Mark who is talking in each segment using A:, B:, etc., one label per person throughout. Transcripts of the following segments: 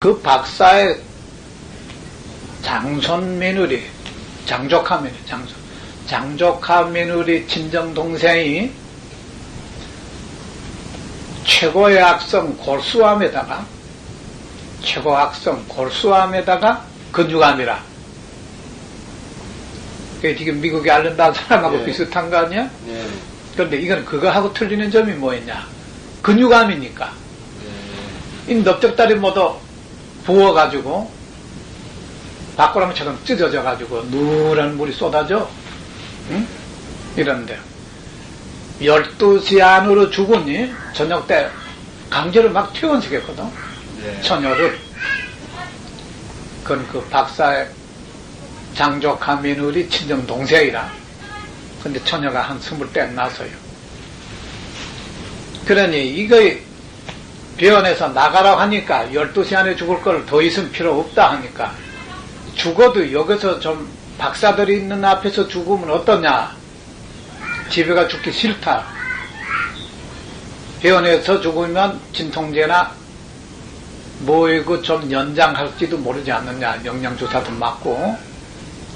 A: 그 박사의 장손 며느리, 장조카 며느리, 장손. 장조카 며느리 친정 동생이 최고의 악성 골수암에다가 최고 악성 골수암에다가 근육암이라. 그게 지금 미국에 앓는다는 사람하고
B: 예.
A: 비슷한 거 아니야?
B: 네.
A: 그런데 이건 그거하고 틀리는 점이 뭐였냐? 근육암이니까.
B: 네.
A: 이 넓적다리 모두 부어가지고 밥고랑처럼 찢어져가지고 누런 물이 쏟아져? 응? 이런데. 12시 안으로 죽으니? 저녁 때 강제로 막 퇴원시켰거든?
B: 네.
A: 처녀를. 그건 그 박사의 장조카 며느리 친정 동생이라. 근데 처녀가 한 스물 대 나서요. 그러니 이거 병원에서 나가라고 하니까 12시 안에 죽을 걸 더 있으면 필요 없다 하니까 죽어도 여기서 좀 박사들이 있는 앞에서 죽으면 어떠냐? 집에 가 죽기 싫다. 병원에서 죽으면 진통제나 뭐 이거 좀 연장할지도 모르지 않느냐? 영양주사도 맞고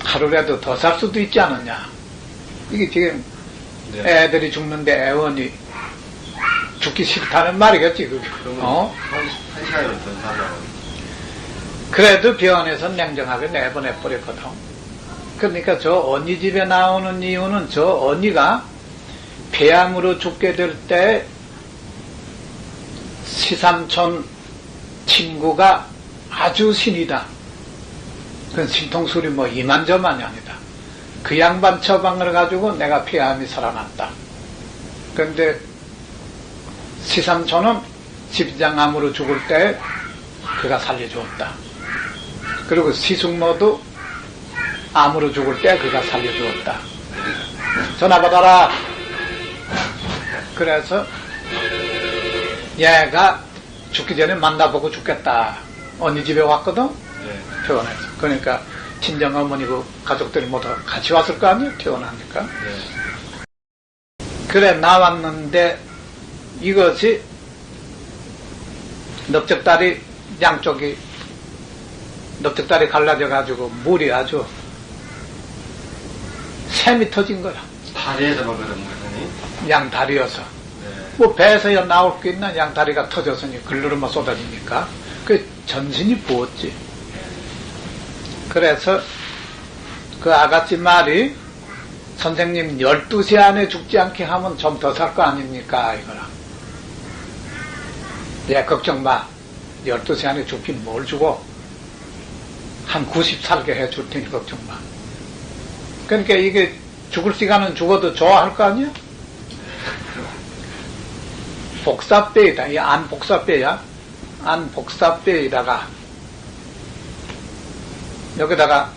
A: 하루라도 더 살 수도 있지 않느냐? 이게 지금
B: 네.
A: 애들이 죽는데 애원이 죽기 싫다는 말이겠지 그게
B: 그러면
A: 어?
B: 한, 시간이면.
A: 그래도 병원에서 냉정하게 내보내버렸거든 그러니까 저 언니 집에 나오는 이유는 저 언니가 폐암으로 죽게 될 때 시삼촌 친구가 아주 신이다. 그건 신통술이 뭐 이만저만이 아니다. 그 양반 처방을 가지고 내가 폐암이 살아났다. 그런데 시삼촌은 십장암으로 죽을 때 그가 살려주었다. 그리고 시숙모도 암으로 죽을 때 그가 살려주었다. 전화 받아라. 그래서 얘가 죽기 전에 만나보고 죽겠다. 언니 집에 왔거든?
B: 네.
A: 퇴원해서. 그러니까 친정 어머니고 가족들이 모두 같이 왔을 거 아니에요? 퇴원하니까.
B: 네.
A: 그래 나왔는데 이것이 넓적다리 양쪽이 넓적다리 갈라져 가지고 물이 아주 샘이 터진 거야.
B: 다리에서만 그런 거더니.
A: 양 다리여서.
B: 네.
A: 뭐 배에서야 나올 게 있나 양 다리가 터졌으니 글르르만 쏟아지니까 그 전신이 부었지. 그래서 그 아가씨 말이 선생님 12시 안에 죽지 않게 하면 좀 더 살 거 아닙니까 이거라. 예 걱정 마. 12시 안에 죽긴 뭘 주고 한90 살게 해 줄 테니 걱정 마. 그러니까 이게 죽을 시간은 죽어도 좋아할 거 아니야? 복사뼈이다. 이 안 복사뼈야. 안 복사뼈에다가 여기다가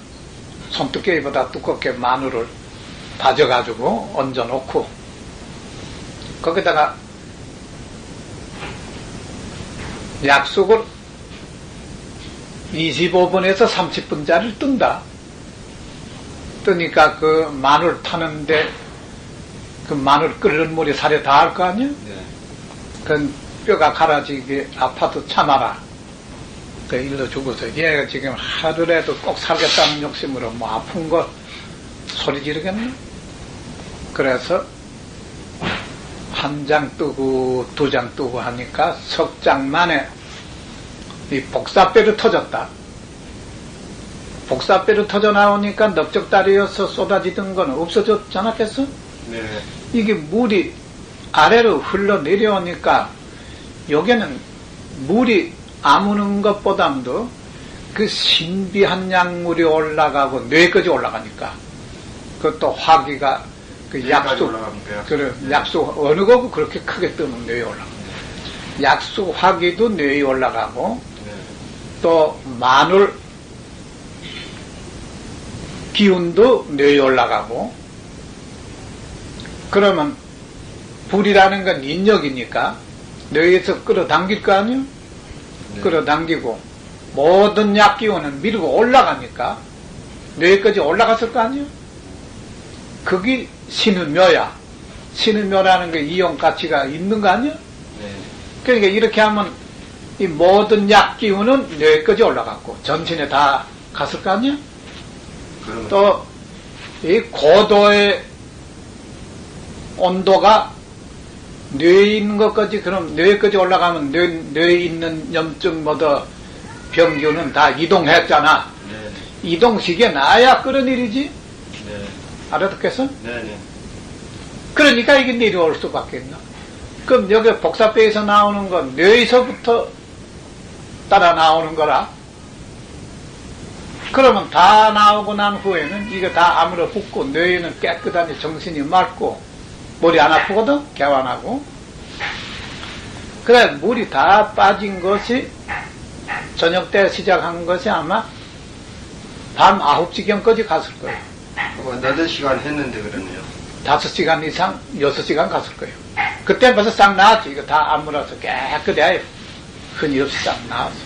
A: 손두께보다 두껍게 마늘을 다져가지고 얹어놓고 거기다가 약속을 25분에서 30분짜리를 뜬다. 뜨니까 그 마늘 타는데 그 마늘 끓는 물이 살에 닿을 거 아니야?
B: 네.
A: 그 뼈가 갈아지게 아파도 참아라. 그 일로 죽어서 얘가 지금 하루라도 꼭 살겠다는 욕심으로 뭐 아픈 거 소리 지르겠네. 그래서 한 장 뜨고 두 장 뜨고 하니까 석 장 만에 이 복사뼈로 터졌다. 복사뼈로 터져 나오니까 넓적다리여서 쏟아지던 건 없어졌지 않았겠어?
B: 네.
A: 이게 물이 아래로 흘러 내려오니까 여기는 물이 아무는 것보다도 그 신비한 약물이 올라가고 뇌까지 올라가니까 그것도 화기가 그
B: 올라갑니까?
A: 그래 약수 어느 거고 그렇게 크게 뜨면 뇌에 올라가 약수 화기도 뇌에 올라가고
B: 네.
A: 또 마늘 기운도 뇌에 올라가고 그러면 불이라는 건 인력이니까 뇌에서 끌어당길 거 아니요?
B: 네.
A: 끌어당기고 모든 약 기운은 밀고 올라가니까 뇌까지 올라갔을 거 아니요? 그게 신의 묘야. 신의 묘라는 게 이용 가치가 있는 거 아니요?
B: 네.
A: 그러니까 이렇게 하면 이 모든 약 기운은 뇌까지 올라갔고 전신에 다 갔을 거 아니야? 또 이 고도의 온도가 뇌에 있는 것까지 그럼 뇌까지 올라가면 뇌, 뇌에 있는 염증 뭐더 병균은 다 이동했잖아.
B: 네.
A: 이동시켜 놔야 그런 일이지.
B: 네.
A: 알아듣겠어?
B: 네. 네.
A: 그러니까 이게 내려올 수밖에 없나. 그럼 여기 복사배에서 나오는 건 뇌에서부터 따라 나오는 거라. 그러면 다 나오고 난 후에는 이게 다 아무로 붙고 뇌에는 깨끗하니 정신이 맑고 머리 안 아프거든? 개환하고. 그래, 물이 다 빠진 것이 저녁 때 시작한 것이 아마 밤 9시경까지 갔을 거예요.
B: 뭐 너댓 시간 했는데 그러네요.
A: 다섯 시간 이상, 여섯 시간 갔을 거예요. 그때 벌써 싹 나왔지. 이거 다 안 물어서 깨끗해. 흔히 없이 싹 나왔어.